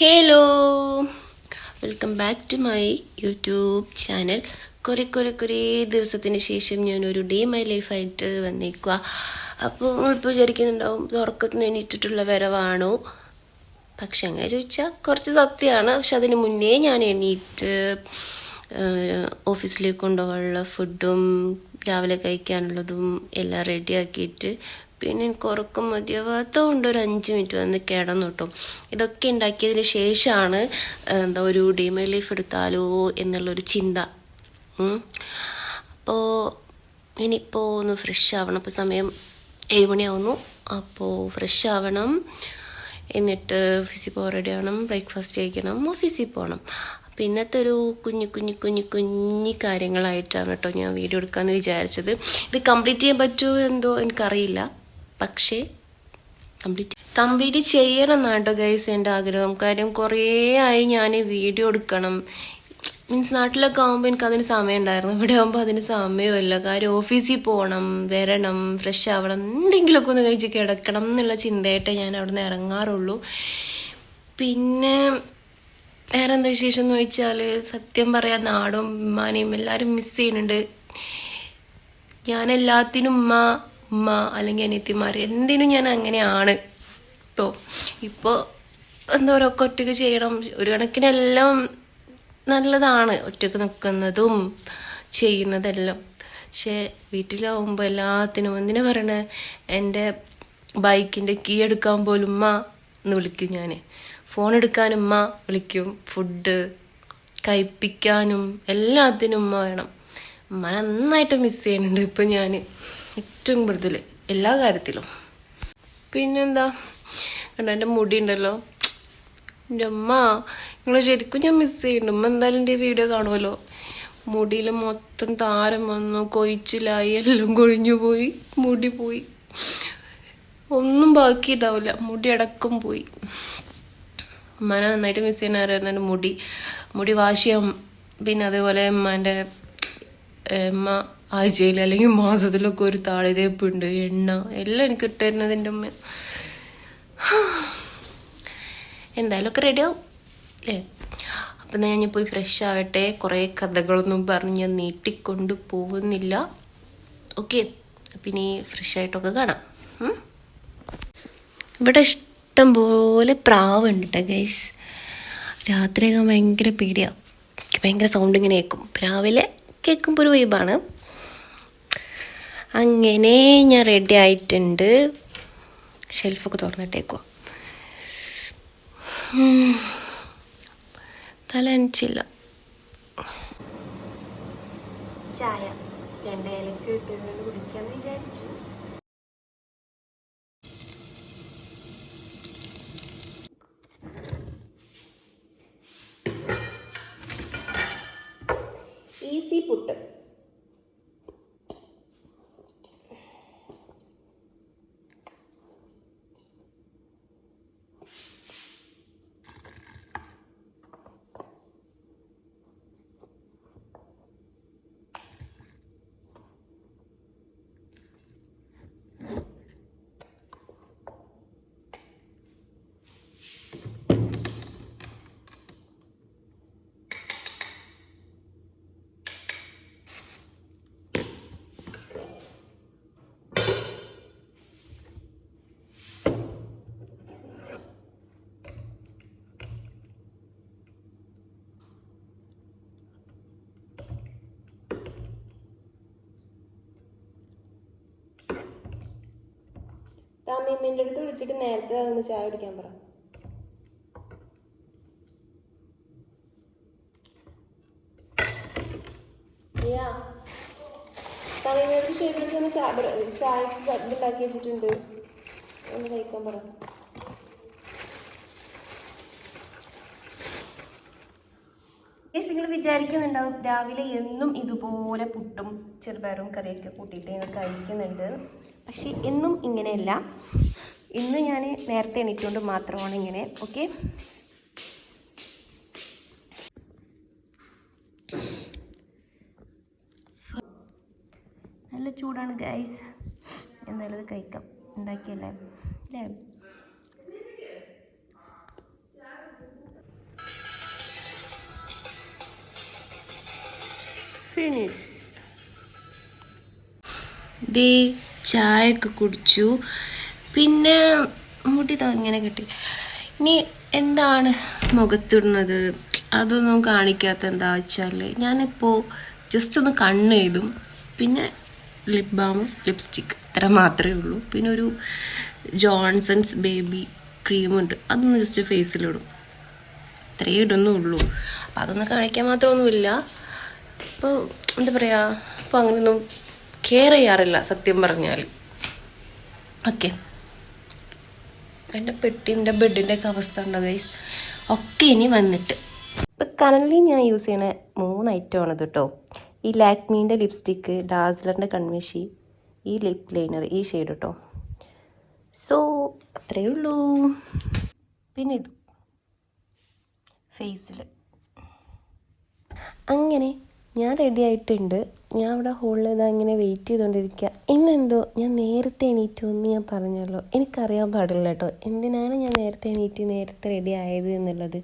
Hello welcome back to my YouTube channel കുറേ കുറേ കുറേ ദിവസത്തിന് ശേഷം ഞാനൊരു ഡേ മൈ ലൈഫായിട്ട് വന്നേക്കുക അപ്പോൾ ഇപ്പോൾ വിചാരിക്കുന്നുണ്ടാവും ഉറക്കത്തിന് എണീറ്റിട്ടുള്ള വരവാണോ? പക്ഷെ അങ്ങനെ ചോദിച്ചാൽ കുറച്ച് സത്യമാണ്. പക്ഷെ അതിന് മുന്നേ ഞാൻ എണീറ്റ് ഓഫീസിലേക്ക് കൊണ്ടുപോകാനുള്ള ഫുഡും രാവിലെ കഴിക്കാനുള്ളതും എല്ലാം റെഡിയാക്കിയിട്ട് പിന്നെ എനിക്ക് ഉറക്കം മതിയാവാത്തതുകൊണ്ട് ഒരു അഞ്ച് മിനിറ്റ് വന്ന് കിടന്നു കേട്ടോ. ഇതൊക്കെ ഉണ്ടാക്കിയതിന് ശേഷമാണ് എന്താ ഒരു ഡീമൈ ലൈഫ് എടുത്താലോ എന്നുള്ളൊരു ചിന്ത. അപ്പോൾ ഇനിയിപ്പോൾ ഒന്ന് ഫ്രഷ് ആവണം. അപ്പോൾ സമയം ഏഴ് മണിയാവുന്നു. അപ്പോൾ ഫ്രഷ് ആവണം. എന്നിട്ട് ഓഫീസിൽ പോകാൻ റെഡി ആവണം. ബ്രേക്ക്ഫാസ്റ്റ് കഴിക്കണം. ഓഫീസിൽ പോകണം അപ്പം ഇന്നത്തെ ഒരു കുഞ്ഞു കുഞ്ഞു കുഞ്ഞു കുഞ്ഞു കാര്യങ്ങളായിട്ടാണ് കേട്ടോ ഞാൻ വീഡിയോ എടുക്കാമെന്ന് വിചാരിച്ചത്. ഇത് കംപ്ലീറ്റ് ചെയ്യാൻ പറ്റുമോ എന്തോ എനിക്കറിയില്ല. പക്ഷേ കംപ്ലീറ്റ് കംപ്ലീറ്റ് ചെയ്യണം എന്നാട്ടോ ഗൈസ് എന്റെ ആഗ്രഹം. കാര്യം കുറേ ആയി ഞാൻ വീഡിയോ എടുക്കണം. മീൻസ് നാട്ടിലൊക്കെ ആകുമ്പോൾ എനിക്ക് അതിന് സമയം ഉണ്ടായിരുന്നു ഇവിടെ ആകുമ്പോൾ അതിന് സമയമല്ല കാര്യം ഓഫീസിൽ പോകണം വരണം ഫ്രഷ് ആവണം എന്തെങ്കിലുമൊക്കെ ഒന്ന് കഴിച്ച് കിടക്കണം എന്നുള്ള ചിന്തയായിട്ടേ ഞാൻ അവിടെ നിന്ന് ഇറങ്ങാറുള്ളൂ. പിന്നെ വേറെ എന്താ വിശേഷം എന്ന് ചോദിച്ചാൽ സത്യം പറയാൻ നാടും ഉമ്മാനെയും എല്ലാവരും മിസ് ചെയ്യുന്നുണ്ട്. ഞാൻ എല്ലാത്തിനും ഉമ്മ ഉമ്മ അല്ലെങ്കിൽ അനിയത്തിമാർ എന്തിനും ഞാൻ അങ്ങനെയാണ് കേട്ടോ ഇപ്പോൾ എന്താ പറയുക ഒക്കെ ഒറ്റയ്ക്ക് ചെയ്യണം. ഒരു കണക്കിനെല്ലാം നല്ലതാണ്. ഒറ്റയ്ക്ക് നിൽക്കുന്നതും ചെയ്യുന്നതെല്ലാം. പക്ഷേ വീട്ടിലാവുമ്പോൾ എല്ലാത്തിനും എന്തിനു പറയണ? എന്റെ ബൈക്കിന്റെ കീ എടുക്കാൻ പോലും ഉമ്മ എന്ന് വിളിക്കും ഞാൻ. ഫോൺ എടുക്കാനും ഉമ്മ വിളിക്കും. ഫുഡ് കഴിപ്പിക്കാനും എല്ലാത്തിനും ഉമ്മ വേണം. ഉമ്മ നന്നായിട്ട് മിസ് ചെയ്യുന്നുണ്ട് ഇപ്പം ഞാൻ ഏറ്റവും കൂടുതൽ എല്ലാ കാര്യത്തിലും. പിന്നെന്താ? കണ്ട എന്റെ മുടി ഉണ്ടല്ലോ എന്റെ അമ്മ നിങ്ങളെ ശരിക്കും ഞാൻ മിസ് ചെയ്യുന്നുണ്ട്. ഉമ്മ എന്തായാലും എന്റെ വീഡിയോ കാണുമല്ലോ. മുടിയിൽ മൊത്തം താരം വന്നു കൊയിച്ചിലായി എല്ലാം കൊഴിഞ്ഞു പോയി മുടി പോയി. ഒന്നും ബാക്കി ഉണ്ടാവില്ല. മുടി അടക്കം പോയി. ഉമ്മാനെ നന്നായിട്ട് മിസ് ചെയ്യുന്ന ആരായിരുന്നു? മുടി. മുടി ചെയ്യാം പിന്നെ അതേപോലെ ഉമ്മാന്റെ ഉമ്മ ആഴ്ചയിൽ അല്ലെങ്കിൽ മാസത്തിലൊക്കെ ഒരു താളിതേപ്പുണ്ട് എണ്ണ എല്ലാം എനിക്ക് ഇട്ടുതരുന്നത് എന്റെ ഉമ്മ എന്തായാലും ഒക്കെ റെഡിയാവും അല്ലേ? അപ്പം ഞാൻ പോയി ഫ്രഷ് ആവട്ടെ. കുറേ കഥകളൊന്നും പറഞ്ഞ് ഞാൻ നീട്ടിക്കൊണ്ട് പോകുന്നില്ല. ഓക്കെ അപ്പം ഇനി ഫ്രഷ് ആയിട്ടൊക്കെ കാണാം? ഇവിടെ ഇഷ്ടം പോലെ പ്രാവുണ്ട് കേട്ടോ ഗൈസ് രാത്രിയൊക്കെ ഭയങ്കര പേടിയാണ് ഭയങ്കര സൗണ്ട് ഇങ്ങനെ കേൾക്കും. രാവിലെ കേൾക്കുമ്പോൾ ഒരു വൈബാണ് അങ്ങനെ ഞാൻ റെഡി ആയിട്ടുണ്ട്. ഷെൽഫൊക്കെ തുറന്നിട്ടേക്കുക തല എനിച്ചില്ല ചായ. രണ്ട് ഏലക്ക് കുടിക്കാന്ന് വിചാരിച്ചു ഈസി പുട്ട് താമിയമ്മേന്റെ അടുത്ത് വിളിച്ചിട്ട് നേരത്തെ ഒന്ന് ചായ കുടിക്കാൻ പറ. ചായ ഉണ്ടാക്കി വെച്ചിട്ടുണ്ട്. ഒന്ന് കഴിക്കാൻ പറ. നിങ്ങൾ വിചാരിക്കുന്നുണ്ടാവും രാവിലെ എന്നും ഇതുപോലെ പുട്ടും ചെറുപയറും കറിയൊക്കെ കൂട്ടിയിട്ട് ഞങ്ങൾ കഴിക്കുന്നുണ്ട്. പക്ഷേ എന്നും ഇങ്ങനെയല്ല. ഇന്ന് ഞാൻ നേരത്തെ എണീറ്റുകൊണ്ട് മാത്രമാണ് ഇങ്ങനെ. ഓക്കെ? നല്ല ചൂടാണ് ഗൈസ് എന്തായാലും അത് കഴിക്കാം. ഉണ്ടാക്കിയല്ലേ? അല്ലേ? ഫിനിഷ് ദേ ചായയൊക്കെ കുടിച്ചു. പിന്നെ മുടി ഇങ്ങനെ കിട്ടി. ഇനി എന്താണ് മുഖത്തിടുന്നത്? അതൊന്നും കാണിക്കാത്ത എന്താ വെച്ചാൽ ഞാനിപ്പോൾ ജസ്റ്റ് ഒന്ന് കണ്ണ് എഴുതും. പിന്നെ ലിപ് ബാം ലിപ്സ്റ്റിക് അത്ര മാത്രമേ ഉള്ളൂ. പിന്നെ ഒരു ജോൺസൺസ് ബേബി ക്രീമുണ്ട് അതൊന്ന് ജസ്റ്റ് ഫേസിലിടും ഇത്രയേ ഇടുന്നുള്ളൂ. അപ്പം അതൊന്നും കാണിക്കാൻ മാത്രമൊന്നുമില്ല. ഇപ്പോൾ എന്താ പറയുക ഇപ്പോൾ അങ്ങനെയൊന്നും കെയർ ചെയ്യാറില്ല സത്യം പറഞ്ഞാൽ ഓക്കെ. എന്റെ പെട്ടിന്റെ ബെഡിന്റെ ഒക്കെ അവസ്ഥ ഉണ്ടോ ഗൈസ് ഒക്കെ ഇനി വന്നിട്ട്. ഇപ്പം കറന്റ് ഞാൻ യൂസ് ചെയ്യണ മൂന്ന് ഐറ്റം ഇത് കേട്ടോ ഈ ലാക്മീന്റെ ലിപ്സ്റ്റിക്ക് ഡാസ്ലറിന്റെ കൺമിഷി ഈ ലിപ് ലൈനർ ഈ ഷെയ്ഡ് കേട്ടോ സോ അത്രയേ ഉള്ളൂ. പിന്നെ ഇത്. ഫേസിൽ അങ്ങനെ ഞാൻ റെഡി ആയിട്ടുണ്ട്. ഞാൻ അവിടെ ഹോളിൽ ഇതാ ഇങ്ങനെ വെയിറ്റ് ചെയ്തുകൊണ്ടിരിക്കുക ഇന്നെന്തോ? ഞാൻ നേരത്തെ എണീറ്റു എന്ന് ഞാൻ പറഞ്ഞല്ലോ. എനിക്കറിയാൻ പാടില്ല കേട്ടോ എന്തിനാണ് ഞാൻ നേരത്തെ എണീറ്റ് നേരത്തെ റെഡി ആയത് എന്നുള്ളത്?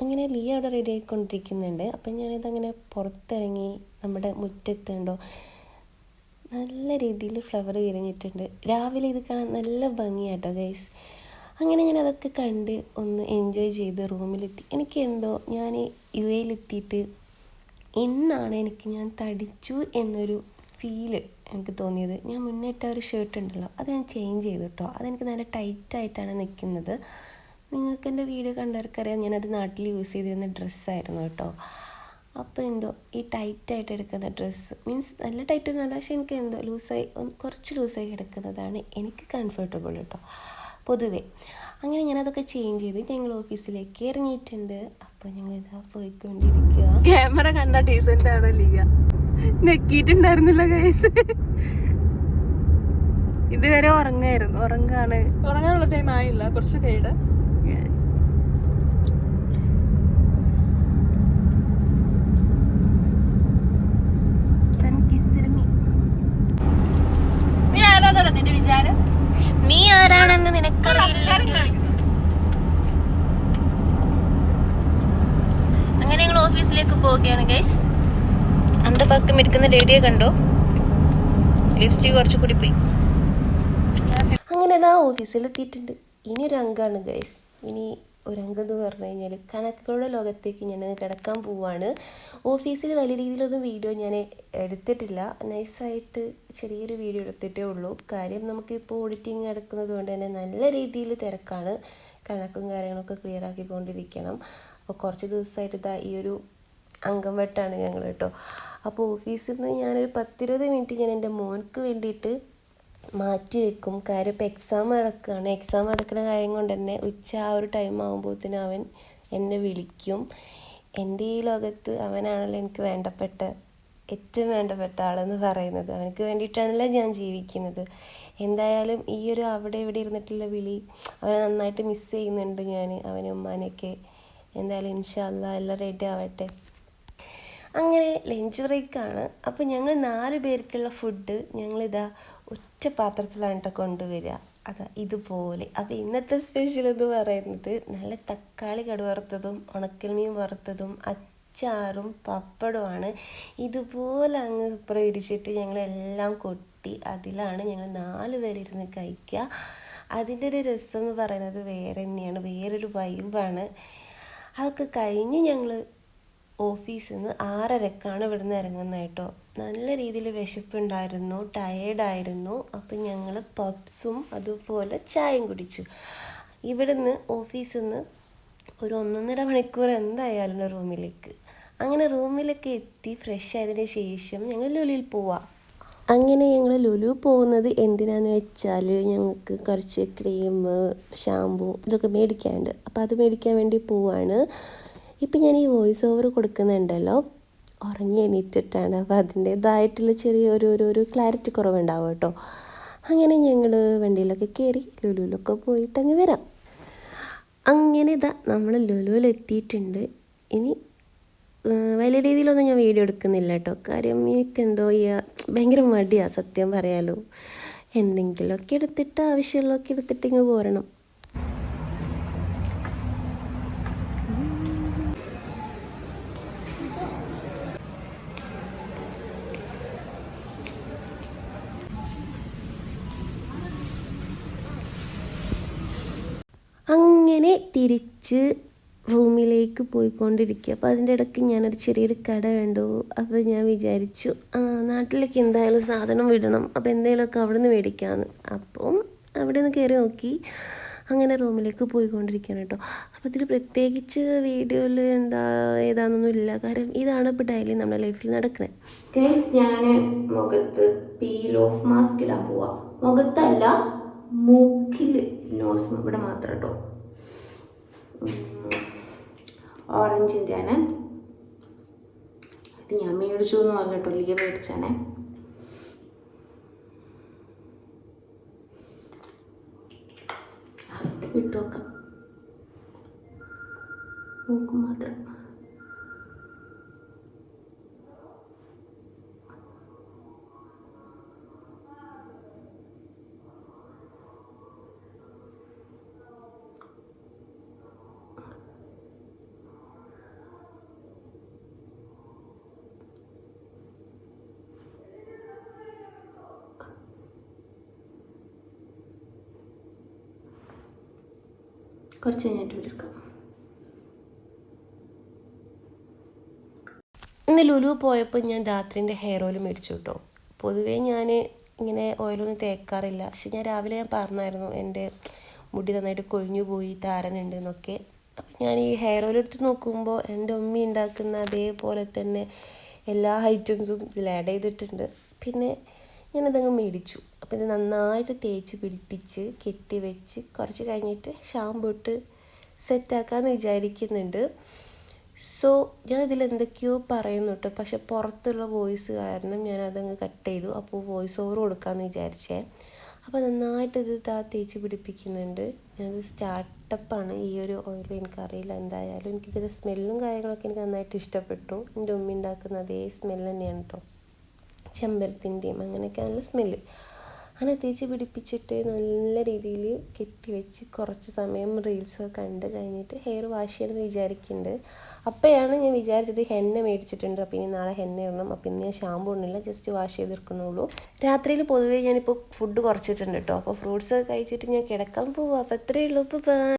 അങ്ങനെ ലീ അവിടെ റെഡി ആയിക്കൊണ്ടിരിക്കുന്നുണ്ട്. അപ്പം ഞാനിതങ്ങനെ പുറത്തിറങ്ങി നമ്മുടെ മുറ്റത്തുണ്ടോ നല്ല രീതിയിൽ ഫ്ലവർ വിരിഞ്ഞിട്ടുണ്ട്. രാവിലെ ഇത് കാണാൻ നല്ല ഭംഗിയാട്ടോ ഗൈസ് അങ്ങനെ ഞാൻ അതൊക്കെ കണ്ട് ഒന്ന് എൻജോയ് ചെയ്ത് റൂമിലെത്തി എനിക്ക് എന്തോ ഞാൻ യു എയിലെത്തിയിട്ട് ഇന്നാണ് എനിക്ക് ഞാൻ തടിച്ചു എന്നൊരു ഫീൽ എനിക്ക് തോന്നിയത്. ഞാൻ മുന്നിട്ട ഒരു ഷർട്ട് ഉണ്ടല്ലോ അത് ഞാൻ ചേഞ്ച് ചെയ്തു കേട്ടോ അതെനിക്ക് നല്ല ടൈറ്റായിട്ടാണ് നിൽക്കുന്നത്. നിങ്ങൾക്ക് എന്റെ വീഡിയോ കണ്ടവർക്കറിയാം ഞാനത് നാട്ടിൽ യൂസ് ചെയ്തിരുന്ന ഡ്രസ്സായിരുന്നു കേട്ടോ അപ്പോൾ എന്തോ ഈ ടൈറ്റായിട്ട് എടുക്കുന്ന ഡ്രസ്സ് മീൻസ് നല്ല ടൈറ്റ് ഒന്നുമല്ല പക്ഷേ എനിക്ക് എന്തോ ലൂസായി കുറച്ച് ലൂസായി കിടക്കുന്നതാണ് എനിക്ക് കംഫർട്ടബിൾ കേട്ടോ പൊതുവേ. അങ്ങനെ ഞാനതൊക്കെ ചേഞ്ച് ചെയ്ത് ഞങ്ങൾ ഓഫീസിലേക്ക് ഇറങ്ങിയിട്ടുണ്ട്. അപ്പോൾ ഞങ്ങൾ ഇതാ പോയിക്കൊണ്ടിരിക്കുക ക്യാമറ കണ്ട ഡീസന്റ് ആണ് ലിയ? നെക്കിയിട്ടുണ്ടായിരുന്നില്ല കൈസ് ഇതുവരെ ഉറങ്ങായിരുന്നു. ഉറങ്ങാണ്. ഉറങ്ങാനുള്ള ടൈം ആയില്ല. കുറച്ച് കേട് സൺ കിസ്സിറമി നീ ആരാധന വിചാരം? നീ ആരാണെന്ന് നിനക്കറിയില്ല അങ്ങനെ ഞങ്ങൾ ഓഫീസിലേക്ക് പോവുകയാണ് ഗൈസ് അന്റെ പക്കം ഇരിക്കുന്ന ലേഡിയെ കണ്ടോ? ലിപ്സ്റ്റിക് കുറച്ച് കൂടി പോയി. അങ്ങനെ ഓഫീസിൽ ഓഫീസിലെത്തിയിട്ടുണ്ട്. ഇനി ഒരു അംഗമാണ് ഗൈസ് ഇനി ഒരു അംഗം എന്ന് പറഞ്ഞു കഴിഞ്ഞാൽ കണക്കുകളുടെ ലോകത്തേക്ക് ഞാൻ കിടക്കാൻ പോവാണ്. ഓഫീസിൽ വലിയ രീതിയിലൊന്നും വീഡിയോ ഞാൻ എടുത്തിട്ടില്ല. നൈസായിട്ട് ചെറിയൊരു വീഡിയോ എടുത്തിട്ടേ ഉള്ളൂ. കാര്യം നമുക്കിപ്പോൾ ഓഡിറ്റിങ് നടക്കുന്നത് കൊണ്ട് തന്നെ നല്ല രീതിയിൽ തിരക്കാണ്. കണക്കും കാര്യങ്ങളൊക്കെ ക്ലിയർ ആക്കിക്കൊണ്ടിരിക്കണം. അപ്പോൾ കുറച്ച് ദിവസമായിട്ട് ഇതാ ഈ ഒരു അംഗം വെട്ടാണ് ഞങ്ങൾ കേട്ടോ. അപ്പോൾ ഓഫീസിൽ നിന്ന് ഞാനൊരു പത്തിരുപത് മിനിറ്റ് ഞാൻ എന്റെ മോൻക്ക് വേണ്ടിയിട്ട് മാറ്റി വെക്കും. കാര്യം ഇപ്പോൾ എക്സാം നടക്കുകയാണ് എക്സാം നടക്കുന്ന കാര്യം കൊണ്ട് തന്നെ ഉച്ച ആ ഒരു ടൈം ആകുമ്പോഴത്തേനും അവൻ എന്നെ വിളിക്കും. എന്റെ ഈ ലോകത്ത് അവനാണല്ലോ എനിക്ക് വേണ്ടപ്പെട്ട ഏറ്റവും വേണ്ടപ്പെട്ട ആളെന്ന് പറയുന്നത്. അവനക്ക് വേണ്ടിയിട്ടാണല്ലോ ഞാൻ ജീവിക്കുന്നത്. എന്തായാലും ഈ ഒരു അവിടെ ഇവിടെ ഇരുന്നിട്ടുള്ള വിളി അവനെ നന്നായിട്ട് മിസ് ചെയ്യുന്നുണ്ട് ഞാൻ അവനെ ഉമ്മാനെയൊക്കെ. എന്തായാലും ഇൻഷാല്ല എല്ലാം റെഡി ആവട്ടെ. അങ്ങനെ ലഞ്ച് ബ്രേക്കാണ് അപ്പോൾ ഞങ്ങൾ നാല് പേർക്കുള്ള ഫുഡ് ഞങ്ങളിതാ ഒറ്റ പാത്രത്തിലാണ് കേട്ടോ കൊണ്ടുവരിക. അതാ ഇതുപോലെ. അപ്പോൾ ഇന്നത്തെ സ്പെഷ്യൽ എന്ന് പറയുന്നത് നല്ല തക്കാളി കടുവറുത്തതും ഉണക്കൽമീൻ വറുത്തതും അച്ചാറും പപ്പടവുമാണ് ഇതുപോലെ അങ്ങ് പ്രേടിച്ചിട്ട് ഞങ്ങളെല്ലാം കൊട്ടി അതിലാണ് ഞങ്ങൾ നാല് പേരിരുന്ന് കഴിക്കുക. അതിന്റെ ഒരു രസം എന്ന് പറയുന്നത് വേറെ തന്നെയാണ്. വേറൊരു വൈബാണ് അതൊക്കെ കഴിഞ്ഞ് ഞങ്ങൾ ഓഫീസിൽ നിന്ന് ആറരക്കാണ് ഇവിടുന്ന് ഇറങ്ങുന്നത് കേട്ടോ. നല്ല രീതിയിൽ വിശപ്പുണ്ടായിരുന്നു ടയേർഡായിരുന്നു അപ്പം ഞങ്ങൾ പബ്സും അതുപോലെ ചായയും കുടിച്ചു. ഇവിടുന്ന് ഓഫീസിൽ നിന്ന് ഒരു ഒന്നൊന്നര മണിക്കൂർ എന്തായാലും റൂമിലേക്ക് അങ്ങനെ റൂമിലൊക്കെ എത്തി ഫ്രഷ് ആയതിന് ശേഷം ഞങ്ങൾ ലുലിയിൽ പോവാം. അങ്ങനെ ഞങ്ങൾ ലുലു പോകുന്നത് എന്തിനാന്ന് വെച്ചാൽ ഞങ്ങൾക്ക് കുറച്ച് ക്രീം ഷാമ്പു ഇതൊക്കെ മേടിക്കാനുണ്ട്. അപ്പോൾ അത് മേടിക്കാൻ വേണ്ടി പോവാണ്. ഇപ്പം ഞാൻ ഈ വോയിസ് ഓവർ കൊടുക്കുന്നുണ്ടല്ലോ. ഉറങ്ങി എണീറ്റിട്ടാണ്. അപ്പോൾ അതിന്റേതായിട്ടുള്ള ചെറിയ ഒരു ഒരു ഒരു ക്ലാരിറ്റി കുറവുണ്ടാവും കേട്ടോ. അങ്ങനെ ഞങ്ങൾ വണ്ടിയിലൊക്കെ കയറി ലുലുവിലൊക്കെ പോയിട്ട് അങ്ങ് വരാം. അങ്ങനെ ഇതാ നമ്മൾ ലുലുവിൽ എത്തിയിട്ടുണ്ട് ഇനി വലിയ രീതിയിലൊന്നും ഞാൻ വീഡിയോ എടുക്കുന്നില്ല കേട്ടോ. കാര്യം എനിക്ക് എന്തോ ചെയ്യുക ഭയങ്കര മടിയാണ് സത്യം പറയാലോ. എന്തെങ്കിലുമൊക്കെ എടുത്തിട്ട് ആവശ്യമുള്ളതൊക്കെ എടുത്തിട്ട് ഇങ്ങ് പോരണം. അങ്ങനെ തിരിച്ച് റൂമിലേക്ക് പോയിക്കൊണ്ടിരിക്കുക. അപ്പോൾ അതിന്റെ ഇടയ്ക്ക് ഞാനൊരു ചെറിയൊരു കട കണ്ടു. അപ്പോൾ ഞാൻ വിചാരിച്ചു ആ നാട്ടിലേക്ക് എന്തായാലും സാധനം വിടണം. അപ്പോൾ എന്തെങ്കിലുമൊക്കെ അവിടെ നിന്ന് മേടിക്കാമെന്ന് അപ്പം അവിടെ നിന്ന് കയറി നോക്കി. അങ്ങനെ റൂമിലേക്ക് പോയിക്കൊണ്ടിരിക്കുകയാണ് കേട്ടോ. അപ്പോൾ ഇതിൽ പ്രത്യേകിച്ച് വീഡിയോയിൽ എന്താ ഏതാണെന്നൊന്നും ഇല്ല. കാരണം ഇതാണ് ഇപ്പോൾ ഡെയിലി നമ്മുടെ ലൈഫിൽ നടക്കണേ. ഗൈസ് ഞാൻ മുഖത്ത് പീൽ ഓഫ് മാസ്ക് ഇടാൻ പോവാം. മുഖത്തല്ല മൂക്കിൽ നോസ് ഇവിടെ മാത്രം കേട്ടോ. ഓറഞ്ചിന്റെ ആണ് അത് ഞാൻ മേടിച്ചു എന്ന് പറഞ്ഞു കേട്ടോ ലിയ മേടിച്ചാണേ ഇട്ടു നോക്കാം. നോക്കും മാത്രം കുറച്ച് കഴിഞ്ഞിട്ട് വിളിക്കാം. ഇന്ന് ലുലു പോയപ്പോൾ ഞാൻ രാത്രിന്റെ ഹെയർ ഓയിൽ മേടിച്ചു കേട്ടോ. പൊതുവേ ഞാൻ ഇങ്ങനെ ഓയിലൊന്നും തേക്കാറില്ല. പക്ഷെ ഞാൻ രാവിലെ ഞാൻ പറഞ്ഞായിരുന്നു എന്റെ മുടി നന്നായിട്ട് കൊഴിഞ്ഞു പോയി താരനുണ്ട് എന്നൊക്കെ. അപ്പം ഞാൻ ഈ ഹെയർ ഓയിൽ എടുത്ത് നോക്കുമ്പോൾ എന്റെ ഉമ്മി ഉണ്ടാക്കുന്ന അതേപോലെ തന്നെ എല്ലാ ഐറ്റംസും ഇതിൽ ആഡ് ചെയ്തിട്ടുണ്ട്. പിന്നെ ഞാനതങ്ങ് മേടിച്ചു. അപ്പോൾ ഇത് നന്നായിട്ട് തേച്ച് പിടിപ്പിച്ച് കെട്ടി വെച്ച് കുറച്ച് കഴിഞ്ഞിട്ട് ഷാമ്പു ഇട്ട് സെറ്റാക്കാമെന്ന് വിചാരിക്കുന്നുണ്ട്. സോ ഞാൻ ഇതിൽ എന്തൊക്കെയോ പറയുന്നു പക്ഷെ പുറത്തുള്ള വോയിസ് കാരണം ഞാൻ അതങ്ങ് കട്ട് ചെയ്തു. അപ്പോൾ വോയിസ് ഓവർ കൊടുക്കാമെന്ന് വിചാരിച്ചേ. അപ്പോൾ നന്നായിട്ട് ഇത് താ തേച്ച് പിടിപ്പിക്കുന്നുണ്ട്. ഞാനത് സ്റ്റാർട്ടപ്പാണ് ഈ ഒരു ഓയിൽ എനിക്കറിയില്ല എന്തായാലും എനിക്കിതിന്റെ സ്മെല്ലും കാര്യങ്ങളൊക്കെ എനിക്ക് നന്നായിട്ട് ഇഷ്ടപ്പെട്ടു. എന്റെ ഉമ്മ ഉണ്ടാക്കുന്ന അതേ സ്മെല്ല് തന്നെയാണ് കേട്ടോ ചെമ്പരത്തിന്റെയും അങ്ങനെയൊക്കെ നല്ല സ്മെല്ല് അങ്ങനെ തേച്ച് പിടിപ്പിച്ചിട്ട് നല്ല രീതിയിൽ കെട്ടി വെച്ച് കുറച്ച് സമയം റീൽസൊക്കെ കണ്ട് കഴിഞ്ഞിട്ട് ഹെയർ വാഷ് ചെയ്യണമെന്ന് വിചാരിക്കുന്നുണ്ട്. അപ്പോഴാണ് ഞാൻ വിചാരിച്ചത് ഹെന്ന മേടിച്ചിട്ടുണ്ട്. അപ്പോൾ ഇനി നാളെ ഹെന്ന ഇടണം. അപ്പോൾ ഇന്ന് ഞാൻ ഷാമ്പു ഇടുന്നില്ല ജസ്റ്റ് വാഷ് ചെയ്തെടുക്കുന്നുള്ളൂ. രാത്രിയിൽ പൊതുവേ ഞാനിപ്പോൾ ഫുഡ് കുറച്ചിട്ടുണ്ട് കേട്ടോ അപ്പോൾ ഫ്രൂട്ട്സ് കഴിച്ചിട്ട് ഞാൻ കിടക്കാൻ പോവുക അപ്പോൾ അത്രയേ ഉള്ളൂ. ഇപ്പോൾ